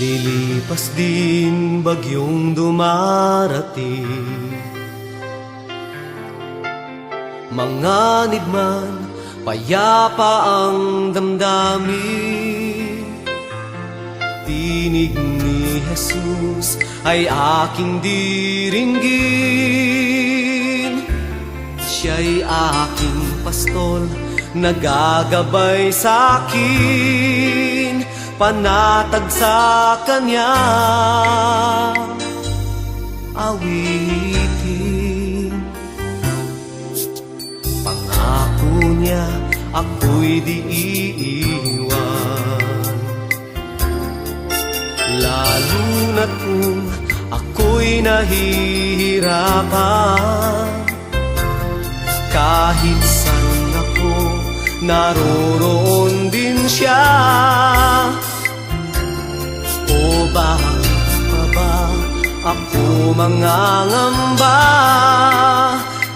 Lilipas din bagyong dumarating. Manganib man, payapa ang damdamin. Tinig ni Jesus ay aking diringgin. Siya'y aking pastol, nagagabay sa akin Panatag sa Kanya awitin. Pangako niya ako'y di iiwan. Lalo na't kung ako'y nahihirapan Kahit saan ako, naroroon din siya Bakit pa ba? Ako mangangamba.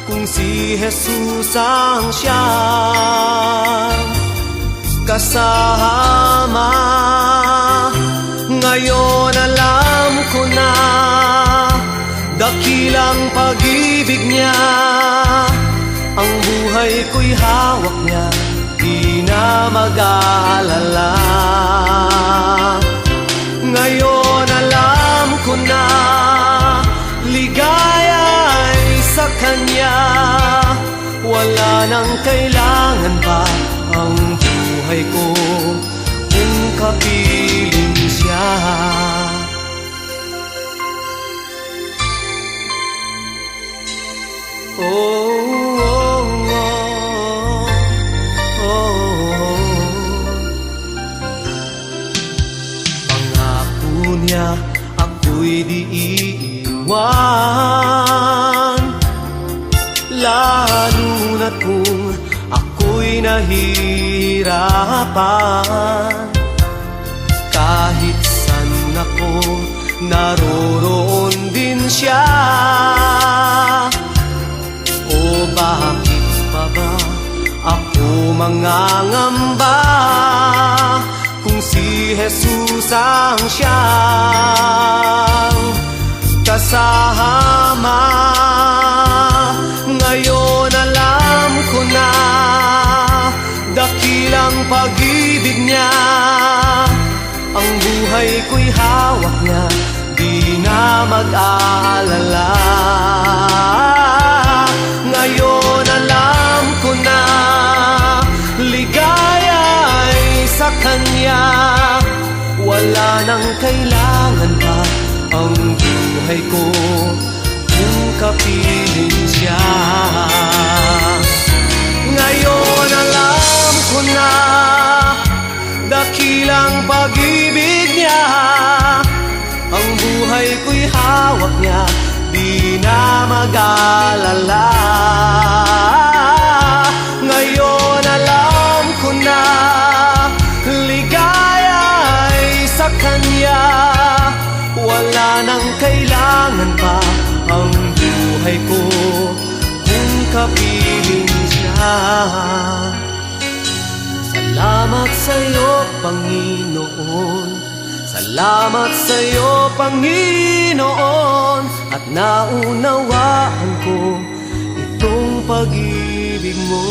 Kung si Jesus ang siyang kasama. Ngayon alam ko na Dakilang pag-ibig niya Ang buhay ko'y hawak niya Di na mag-aalala Wala nang kailangan pa Ang buhay ko Kung kapiling siya Oh, oh, oh, oh. Niya ako'y di iiwan Lalo na kung ako'y nahihirapan. Kahit saan ako, naroroon din siya. O bakit pa ba ako mangangamba? Kung si Jesus ang siyang kasama pag-ibig niya. Ang buhay ko'y hawak niya Di na mag-aalala. Ngayon alam ko na Ligaya ay sa Kanya. Wala nang kailangan pa Ang buhay ko Kung kapiling siya mag-alala Ngayon alam ko na Ligaya ay sa Kanya. Wala nang kailangan pa Ang buhay ko Kung kapiling siya. Salamat sa iyo, Panginoon. Salamat sa iyo, Panginoon. At naunawaan ko itong pag-ibig mo.